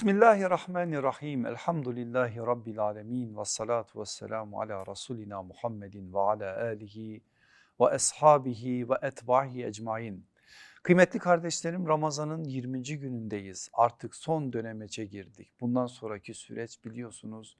Bismillahirrahmanirrahim. Elhamdülillahi Rabbil alemin. Ve salatu ve selamu ala Resulina Muhammedin ve ala alihi ve ashabihi ve etbahi ecmain. Kıymetli kardeşlerim Ramazan'ın 20. günündeyiz. Artık son dönemece girdik. Bundan sonraki süreç biliyorsunuz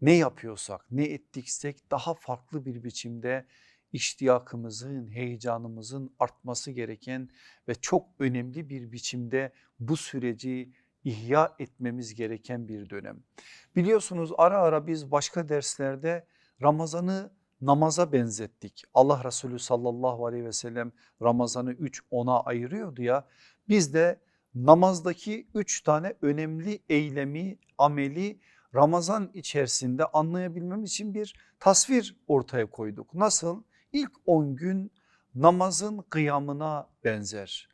ne yapıyorsak ne ettiksek daha farklı bir biçimde iştiyakımızın, heyecanımızın artması gereken ve çok önemli bir biçimde bu süreci ihya etmemiz gereken bir dönem. Biliyorsunuz ara ara biz başka derslerde Ramazan'ı namaza benzettik. Allah Resulü sallallahu aleyhi ve sellem Ramazan'ı 3 ona ayırıyordu ya. Biz de namazdaki 3 tane önemli eylemi, ameli Ramazan içerisinde anlayabilmemiz için bir tasvir ortaya koyduk. Nasıl? İlk 10 gün namazın kıyamına benzer.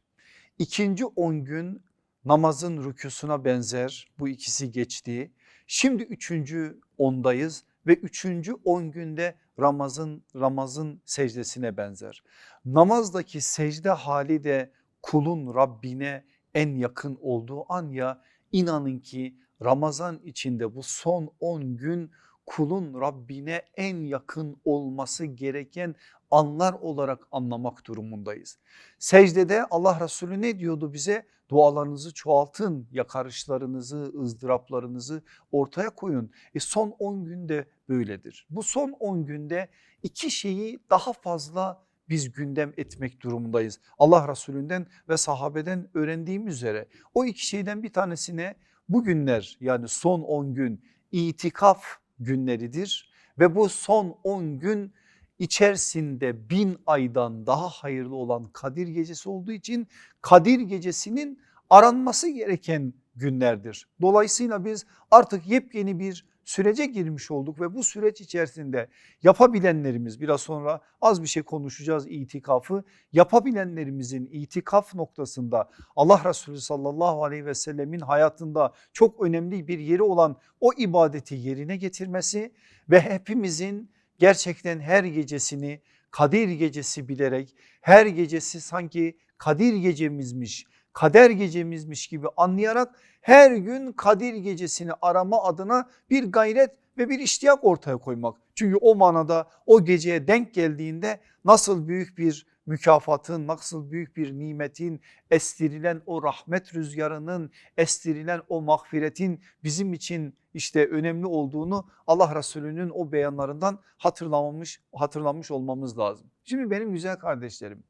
İkinci 10 gün namazın rüküsuna benzer bu ikisi geçti. Şimdi üçüncü ondayız ve üçüncü on günde Ramazan, Ramazın secdesine benzer. Namazdaki secde hali de kulun Rabbine en yakın olduğu an ya inanın ki Ramazan içinde bu son 10 gün kulun Rabbine en yakın olması gereken anlar olarak anlamak durumundayız. Secdede Allah Resulü ne diyordu bize? Dualarınızı çoğaltın, yakarışlarınızı, ızdıraplarınızı ortaya koyun. E son 10 günde böyledir. Bu son 10 günde iki şeyi daha fazla biz gündem etmek durumundayız. Allah Resulünden ve sahabeden öğrendiğim üzere o iki şeyden bir tanesine bugünler yani son 10 gün itikaf günleridir ve bu son 10 gün içerisinde bin aydan daha hayırlı olan Kadir gecesi olduğu için Kadir gecesinin aranması gereken günlerdir. Dolayısıyla biz artık yepyeni bir sürece girmiş olduk ve bu süreç içerisinde yapabilenlerimiz biraz sonra az bir şey konuşacağız itikafı yapabilenlerimizin itikaf noktasında Allah Resulü sallallahu aleyhi ve sellemin hayatında çok önemli bir yeri olan o ibadeti yerine getirmesi ve hepimizin gerçekten her gecesini Kadir gecesi bilerek her gecesi sanki Kadir gecemizmiş kader gecemizmiş gibi anlayarak her gün Kadir gecesini arama adına bir gayret ve bir iştiyak ortaya koymak. Çünkü o manada o geceye denk geldiğinde nasıl büyük bir mükafatın, nasıl büyük bir nimetin, estirilen o rahmet rüzgarının, estirilen o mağfiretin bizim için işte önemli olduğunu Allah Resulü'nün o beyanlarından hatırlamamış, hatırlamış olmamız lazım. Şimdi benim güzel kardeşlerim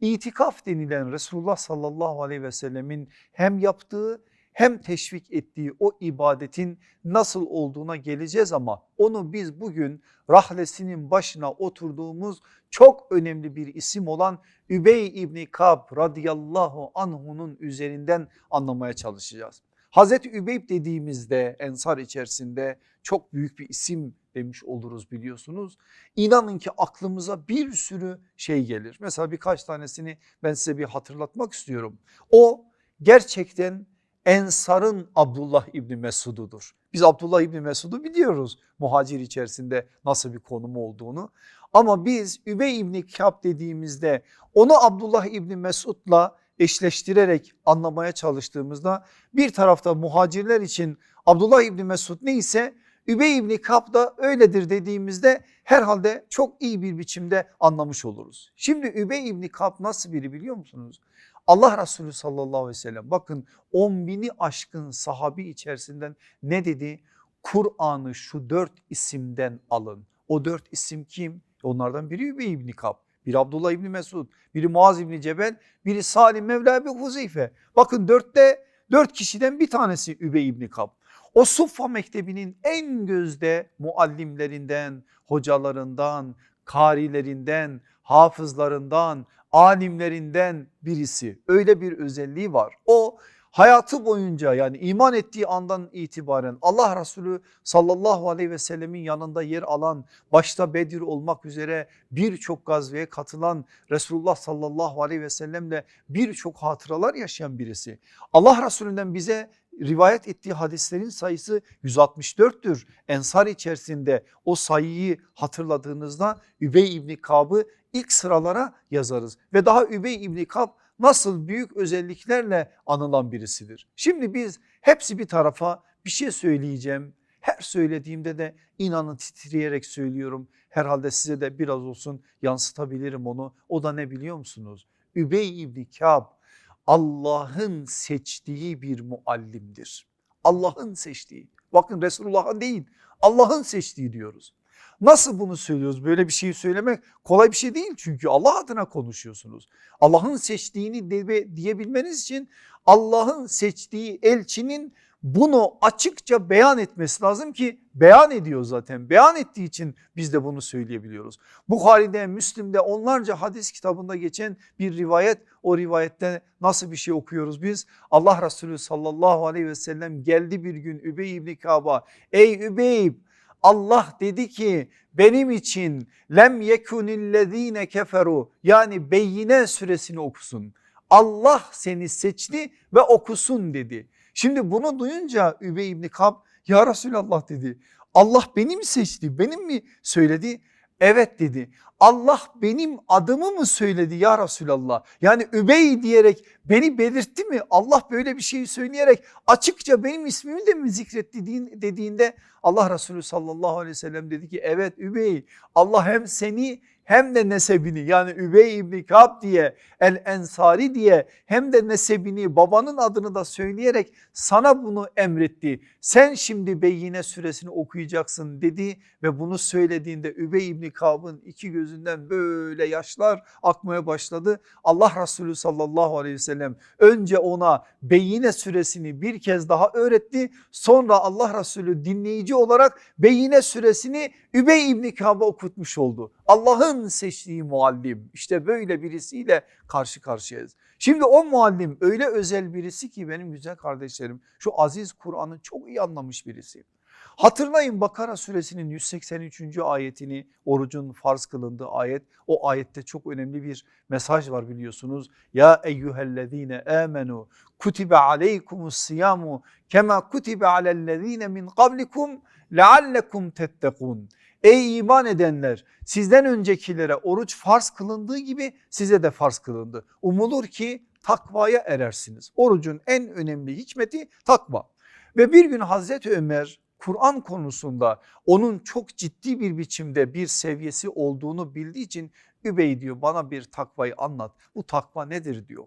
İtikaf denilen Resulullah sallallahu aleyhi ve sellemin hem yaptığı hem teşvik ettiği o ibadetin nasıl olduğuna geleceğiz ama onu biz bugün rahlesinin başına oturduğumuz çok önemli bir isim olan Übey İbni Kab radıyallahu anhunun üzerinden anlamaya çalışacağız. Hazreti Übeyb dediğimizde ensar içerisinde çok büyük bir isim demiş oluruz biliyorsunuz. İnanın ki aklımıza bir sürü şey gelir. Mesela birkaç tanesini ben size bir hatırlatmak istiyorum. O gerçekten Ensar'ın Abdullah İbni Mesud'udur. Biz Abdullah İbni Mesud'u biliyoruz muhacir içerisinde nasıl bir konumu olduğunu. Ama biz Übey İbni Kâb dediğimizde onu Abdullah İbni Mesud'la eşleştirerek anlamaya çalıştığımızda bir tarafta muhacirler için Abdullah İbni Mesud neyse Übey İbni Kap da öyledir dediğimizde herhalde çok iyi bir biçimde anlamış oluruz. Şimdi Übey İbni Kap nasıl biri biliyor musunuz? Allah Resulü sallallahu aleyhi ve sellem bakın on bini aşkın sahabi içerisinden ne dedi? Kur'an'ı şu dört isimden alın. O dört isim kim? Onlardan biri Übey İbni Kap. Biri Abdullah İbni Mesud, biri Muaz İbni Cebel, biri Salim Mevla Ebu Huzeyfe. Bakın dörtte dört kişiden bir tanesi Übey İbni Kap. O Suffa Mektebi'nin en gözde muallimlerinden, hocalarından, karilerinden, hafızlarından, alimlerinden birisi. Öyle bir özelliği var. O hayatı boyunca yani iman ettiği andan itibaren Allah Resulü sallallahu aleyhi ve sellemin yanında yer alan başta Bedir olmak üzere birçok gazveye katılan Resulullah sallallahu aleyhi ve sellemle birçok hatıralar yaşayan birisi. Allah Resulünden bize rivayet ettiği hadislerin sayısı 164'tür. Ensar içerisinde o sayıyı hatırladığınızda Übey İbni Kab'ı ilk sıralara yazarız ve daha Übey İbni Kab nasıl büyük özelliklerle anılan birisidir. Şimdi biz hepsi bir tarafa bir şey söyleyeceğim. Her söylediğimde de inanın titreyerek söylüyorum. Herhalde size de biraz olsun yansıtabilirim onu. O da ne biliyor musunuz? Übey İbni Kâb Allah'ın seçtiği bir muallimdir. Allah'ın seçtiği. Bakın Resulullah'ın değil Allah'ın seçtiği diyoruz. Nasıl bunu söylüyoruz? Böyle bir şeyi söylemek kolay bir şey değil çünkü Allah adına konuşuyorsunuz. Allah'ın seçtiğini diyebilmeniz için Allah'ın seçtiği elçinin bunu açıkça beyan etmesi lazım ki beyan ediyor zaten. Beyan ettiği için biz de bunu söyleyebiliyoruz. Bukhari'de, Müslim'de onlarca hadis kitabında geçen bir rivayet. O rivayette nasıl bir şey okuyoruz biz? Allah Resulü sallallahu aleyhi ve sellem geldi bir gün Übey ibn Kaba. Ey Übey Allah dedi ki benim için lem yekunillezine keferu yani Beyyine suresini okusun. Allah seni seçti ve okusun dedi. Şimdi bunu duyunca Übey ibn Kab ya Resulallah dedi. Allah beni mi seçti benim mi söyledi? Evet dedi. Allah benim adımı mı söyledi ya Resulallah? Yani Übey diyerek beni belirtti mi? Allah böyle bir şeyi söyleyerek açıkça benim ismimi de mi zikretti dediğinde Allah Resulü sallallahu aleyhi ve sellem dedi ki evet Übey Allah hem seni hem de nesebini yani Übey İbni Kab diye El Ensari diye hem de nesebini babanın adını da söyleyerek sana bunu emretti. Sen şimdi Beyyine suresini okuyacaksın dedi ve bunu söylediğinde Übey İbni Kab'ın iki gözünden böyle yaşlar akmaya başladı. Allah Resulü sallallahu aleyhi ve sellem önce ona Beyyine suresini bir kez daha öğretti. Sonra Allah Resulü dinleyici olarak Beyyine suresini Übey İbni Kab'a okutmuş oldu. Allah'ın seçtiği muallim işte böyle birisiyle karşı karşıyayız. Şimdi o muallim öyle özel birisi ki benim güzel kardeşlerim şu aziz Kur'an'ı çok iyi anlamış birisi. Hatırlayın Bakara suresinin 183. ayetini orucun farz kılındığı ayet. O ayette çok önemli bir mesaj var biliyorsunuz. Ya eyyühellezine amenu kutibe aleykumus siyamu kema kutibe alellezine min kablikum leallekum tettekun. Ey iman edenler sizden öncekilere oruç farz kılındığı gibi size de farz kılındı. Umulur ki takvaya erersiniz. Orucun en önemli hikmeti takva. Ve bir gün Hazreti Ömer Kur'an konusunda onun çok ciddi bir biçimde bir seviyesi olduğunu bildiği için Übey diyor bana bir takvayı anlat. Bu takva nedir diyor.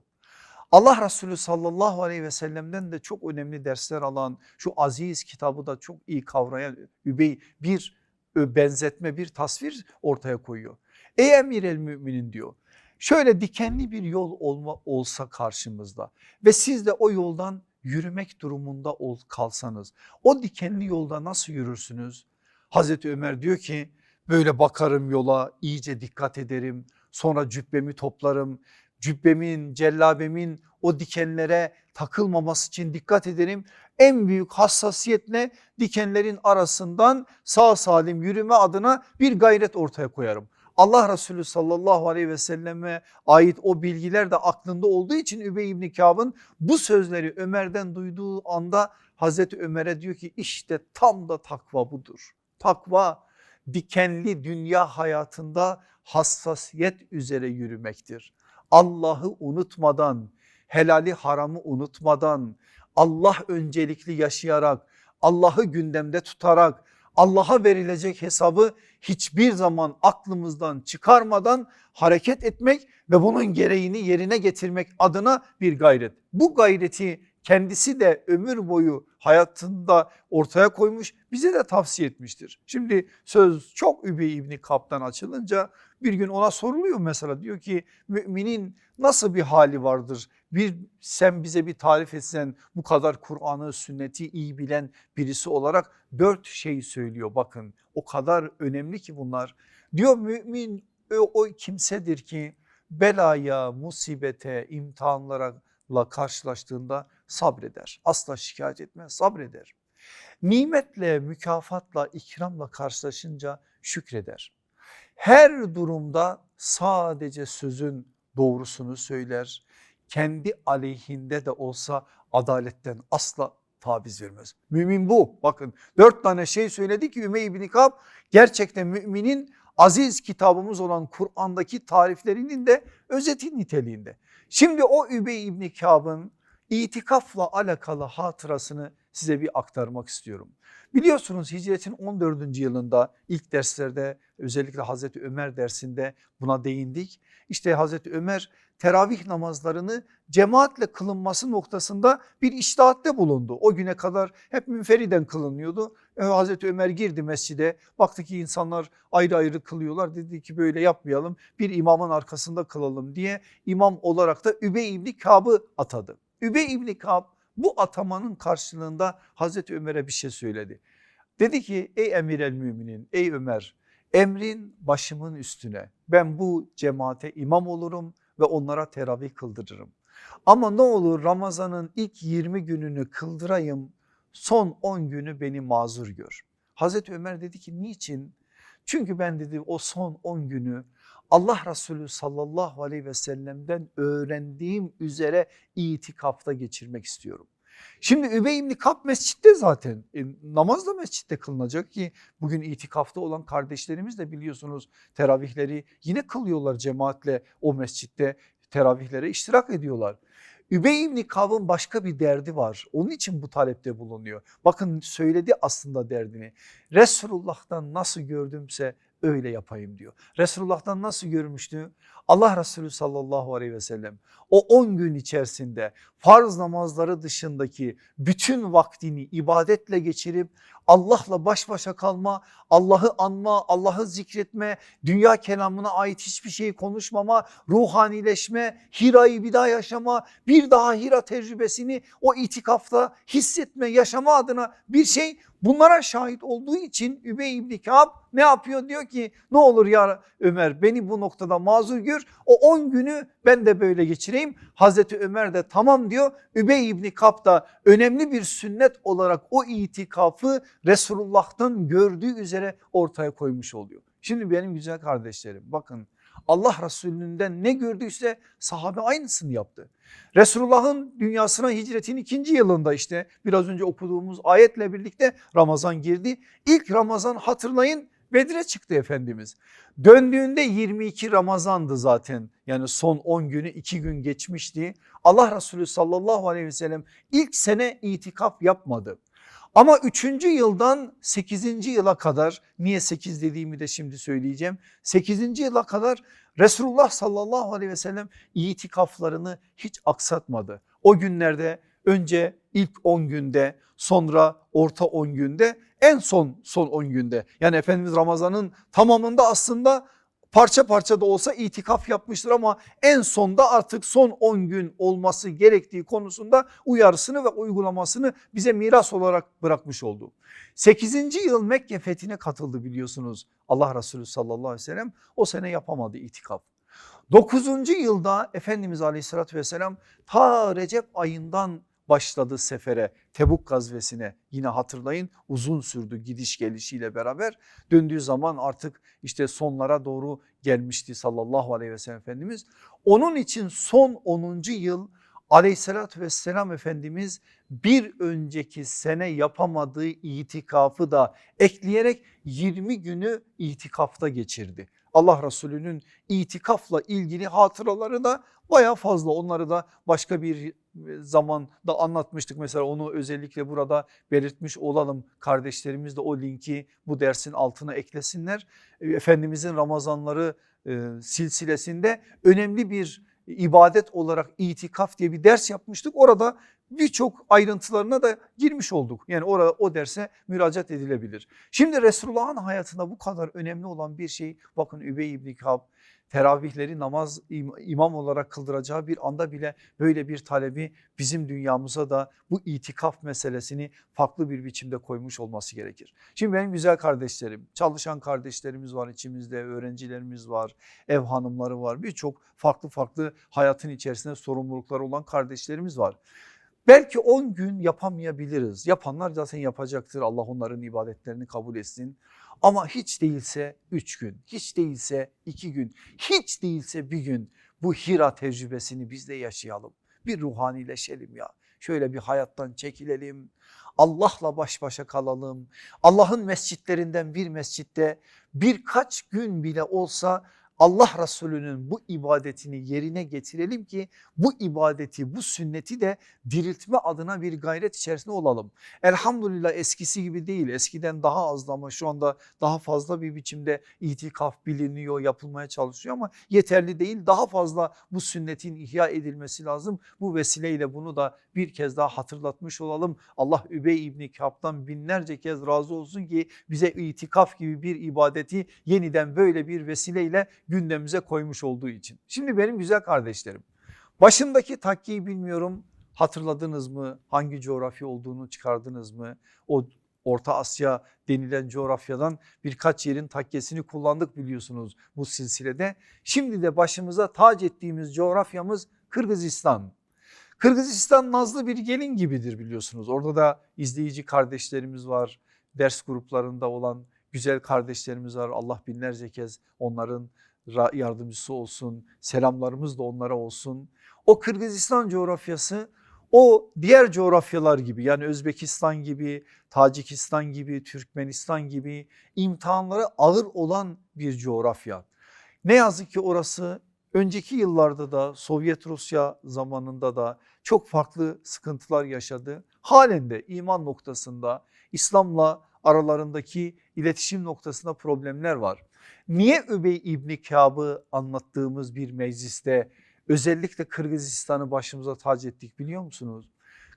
Allah Resulü sallallahu aleyhi ve sellem'den de çok önemli dersler alan şu aziz kitabı da çok iyi kavrayan Übey bir benzetme bir tasvir ortaya koyuyor. Ey emir el müminin diyor şöyle dikenli bir yol olma, olsa karşımızda ve siz de o yoldan yürümek durumunda ol, kalsanız o dikenli yolda nasıl yürürsünüz? Hazreti Ömer diyor ki böyle bakarım yola iyice dikkat ederim sonra cübbemi toplarım cübbemin cellabemin o dikenlere takılmaması için dikkat ederim. En büyük hassasiyetle dikenlerin arasından sağ salim yürüme adına bir gayret ortaya koyarım. Allah Resulü sallallahu aleyhi ve selleme ait o bilgiler de aklında olduğu için Übey İbni Kâb'ın bu sözleri Ömer'den duyduğu anda Hazreti Ömer'e diyor ki işte tam da takva budur. Takva dikenli dünya hayatında hassasiyet üzere yürümektir. Allah'ı unutmadan, helali haramı unutmadan, Allah öncelikli yaşayarak, Allah'ı gündemde tutarak, Allah'a verilecek hesabı hiçbir zaman aklımızdan çıkarmadan hareket etmek ve bunun gereğini yerine getirmek adına bir gayret. Bu gayreti kendisi de ömür boyu hayatında ortaya koymuş bize de tavsiye etmiştir. Şimdi söz çok Übey İbni Kap'tan açılınca bir gün ona soruluyor mesela diyor ki müminin nasıl bir hali vardır? Bir sen bize bir tarif etsen bu kadar Kur'an'ı sünneti iyi bilen birisi olarak dört şey söylüyor bakın o kadar önemli ki bunlar. Diyor mümin o, o kimsedir ki belaya, musibete, imtihanlara karşılaştığında sabreder. Asla şikayet etmez sabreder. Nimetle, mükafatla, ikramla karşılaşınca şükreder. Her durumda sadece sözün doğrusunu söyler. Kendi aleyhinde de olsa adaletten asla taviz vermez. Mümin bu bakın dört tane şey söyledi ki Ümey ibn Kab gerçekten müminin aziz kitabımız olan Kur'an'daki tariflerinin de özeti niteliğinde. Şimdi o Übey İbni Kâb'ın itikafla alakalı hatırasını size bir aktarmak istiyorum. Biliyorsunuz hicretin 14. yılında ilk derslerde özellikle Hazreti Ömer dersinde buna değindik. İşte Hazreti Ömer teravih namazlarını cemaatle kılınması noktasında bir iştahatte bulundu. O güne kadar hep münferiden kılınıyordu. E, Hazreti Ömer girdi mescide baktı ki insanlar ayrı ayrı kılıyorlar. Dedi ki böyle yapmayalım bir imamın arkasında kılalım diye imam olarak da Übey İbni Kab'ı atadı. Übey İbni Kab bu atamanın karşılığında Hazreti Ömer'e bir şey söyledi. Dedi ki ey emir el müminin ey Ömer emrin başımın üstüne ben bu cemaate imam olurum ve onlara teravih kıldırırım. Ama ne olur Ramazan'ın ilk 20 gününü kıldırayım son 10 günü beni mazur gör. Hazreti Ömer dedi ki niçin? Çünkü ben dedi o son 10 günü Allah Resulü sallallahu aleyhi ve sellem'den öğrendiğim üzere itikafta geçirmek istiyorum. Şimdi Übey İbni Kap mescitte zaten e, namaz da mescitte kılınacak ki bugün itikafta olan kardeşlerimiz de biliyorsunuz teravihleri yine kılıyorlar cemaatle o mescitte teravihlere iştirak ediyorlar. Übey İbni Kav'ın başka bir derdi var. Onun için bu talepte bulunuyor. Bakın söyledi aslında derdini. Resulullah'tan nasıl gördümse öyle yapayım diyor. Resulullah'tan nasıl görmüştü? Allah Resulü sallallahu aleyhi ve sellem o 10 gün içerisinde farz namazları dışındaki bütün vaktini ibadetle geçirip Allah'la baş başa kalma, Allah'ı anma, Allah'ı zikretme, dünya kelamına ait hiçbir şeyi konuşmama, ruhanileşme, Hira'yı bir daha yaşama, bir daha Hira tecrübesini o itikafta hissetme, yaşama adına bir şey bunlara şahit olduğu için Übey İbni Kâb ne yapıyor? Diyor ki ne olur ya Ömer beni bu noktada mazur gör o 10 günü ben de böyle geçireyim. Hazreti Ömer de tamam diyor. Übey İbni Kap da önemli bir sünnet olarak o itikafı Resulullah'tan gördüğü üzere ortaya koymuş oluyor. Şimdi benim güzel kardeşlerim bakın Allah Resulü'nden ne gördüyse sahabe aynısını yaptı. Resulullah'ın dünyasına hicretin ikinci yılında işte biraz önce okuduğumuz ayetle birlikte Ramazan girdi. İlk Ramazan hatırlayın Bedir'e çıktı Efendimiz. Döndüğünde 22 Ramazan'dı zaten yani son 10 günü 2 gün geçmişti. Allah Resulü sallallahu aleyhi ve sellem ilk sene itikaf yapmadı. Ama 3. yıldan 8. yıla kadar niye 8 dediğimi de şimdi söyleyeceğim. 8. yıla kadar Resulullah sallallahu aleyhi ve sellem itikaflarını hiç aksatmadı. O günlerde önce ilk 10 günde sonra orta 10 günde en son son 10 günde yani Efendimiz Ramazan'ın tamamında aslında parça parça da olsa itikaf yapmıştır ama en sonda artık son 10 gün olması gerektiği konusunda uyarısını ve uygulamasını bize miras olarak bırakmış oldu. 8. yıl Mekke fethine katıldı biliyorsunuz Allah Resulü sallallahu aleyhi ve sellem o sene yapamadı itikaf. 9. yılda Efendimiz aleyhissalatü vesselam ta Recep ayından başladı sefere Tebuk gazvesine yine hatırlayın uzun sürdü gidiş gelişiyle beraber döndüğü zaman artık işte sonlara doğru gelmişti sallallahu aleyhi ve sellem Efendimiz. Onun için son 10. yıl aleyhissalatü vesselam Efendimiz bir önceki sene yapamadığı itikafı da ekleyerek 20 günü itikafta geçirdi. Allah Resulü'nün itikafla ilgili hatıraları da baya fazla onları da başka bir zamanda anlatmıştık. Mesela onu özellikle burada belirtmiş olalım. Kardeşlerimiz de o linki bu dersin altına eklesinler. Efendimizin Ramazanları e, silsilesinde önemli bir ibadet olarak itikaf diye bir ders yapmıştık. Orada birçok ayrıntılarına da girmiş olduk. Yani orada o derse müracaat edilebilir. Şimdi Resulullah'ın hayatında bu kadar önemli olan bir şey bakın Übey İbni Kab teravihleri namaz imam olarak kıldıracağı bir anda bile böyle bir talebi bizim dünyamıza da bu itikaf meselesini farklı bir biçimde koymuş olması gerekir. Şimdi benim güzel kardeşlerim, çalışan kardeşlerimiz var içimizde, öğrencilerimiz var, ev hanımları var, birçok farklı farklı hayatın içerisinde sorumlulukları olan kardeşlerimiz var. Belki 10 gün yapamayabiliriz. Yapanlar zaten yapacaktır. Allah onların ibadetlerini kabul etsin. Ama hiç değilse 3 gün, hiç değilse 2 gün, hiç değilse bir gün bu Hira tecrübesini biz de yaşayalım. Bir ruhanileşelim ya. Şöyle bir hayattan çekilelim. Allah'la baş başa kalalım. Allah'ın mescitlerinden bir mescitte birkaç gün bile olsa Allah Resulü'nün bu ibadetini yerine getirelim ki bu ibadeti bu sünneti de diriltme adına bir gayret içerisinde olalım. Elhamdülillah eskisi gibi değil eskiden daha azdı ama şu anda daha fazla bir biçimde itikaf biliniyor yapılmaya çalışıyor ama yeterli değil daha fazla bu sünnetin ihya edilmesi lazım. Bu vesileyle bunu da bir kez daha hatırlatmış olalım. Allah Übey İbni Kâb'dan binlerce kez razı olsun ki bize itikaf gibi bir ibadeti yeniden böyle bir vesileyle gündemimize koymuş olduğu için. Şimdi benim güzel kardeşlerim başındaki takkiyi bilmiyorum hatırladınız mı? Hangi coğrafya olduğunu çıkardınız mı? O Orta Asya denilen coğrafyadan birkaç yerin takkesini kullandık biliyorsunuz bu silsilede. Şimdi de başımıza tac ettiğimiz coğrafyamız Kırgızistan. Kırgızistan nazlı bir gelin gibidir biliyorsunuz. Orada da izleyici kardeşlerimiz var. Ders gruplarında olan güzel kardeşlerimiz var. Allah binlerce kez onların yardımcısı olsun. Selamlarımız da onlara olsun. O Kırgızistan coğrafyası o diğer coğrafyalar gibi yani Özbekistan gibi, Tacikistan gibi, Türkmenistan gibi imtihanları ağır olan bir coğrafya. Ne yazık ki orası önceki yıllarda da Sovyet Rusya zamanında da çok farklı sıkıntılar yaşadı. Halen de iman noktasında İslam'la aralarındaki iletişim noktasında problemler var. Niye Übey İbni Kâb'ı anlattığımız bir mecliste özellikle Kırgızistan'ı başımıza tac ettik biliyor musunuz?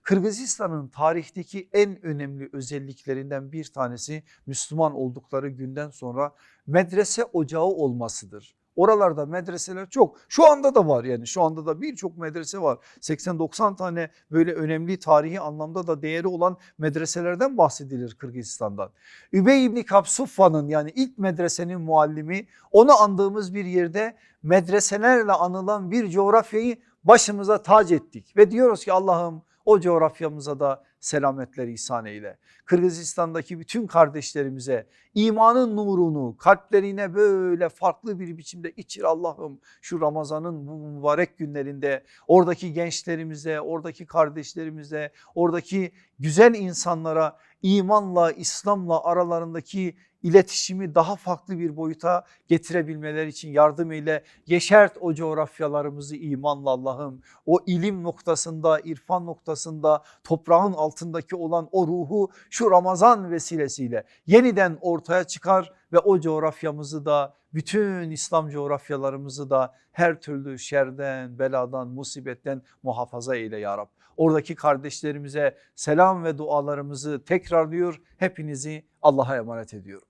Kırgızistan'ın tarihteki en önemli özelliklerinden bir tanesi Müslüman oldukları günden sonra medrese ocağı olmasıdır. Oralarda medreseler çok. Şu anda da var yani şu anda da birçok medrese var. 80-90 tane böyle önemli tarihi anlamda da değeri olan medreselerden bahsedilir Kırgızistan'dan. Übey İbni Kapsuffa'nın yani ilk medresenin muallimi onu andığımız bir yerde medreselerle anılan bir coğrafyayı başımıza tac ettik. Ve diyoruz ki Allah'ım o coğrafyamıza da selametler ihsan eyle. Kırgızistan'daki bütün kardeşlerimize imanın nurunu kalplerine böyle farklı bir biçimde içir Allah'ım şu Ramazan'ın bu mübarek günlerinde oradaki gençlerimize, oradaki kardeşlerimize, oradaki güzel insanlara imanla, İslam'la aralarındaki iletişimi daha farklı bir boyuta getirebilmeleri için yardım eyle. Yeşert o coğrafyalarımızı imanla Allah'ım. O ilim noktasında, irfan noktasında toprağın altındaki olan o ruhu şu Ramazan vesilesiyle yeniden ortaya çıkar ve o coğrafyamızı da bütün İslam coğrafyalarımızı da her türlü şerden, beladan, musibetten muhafaza eyle ya Rab. Oradaki kardeşlerimize selam ve dualarımızı tekrarlıyor. Hepinizi Allah'a emanet ediyorum.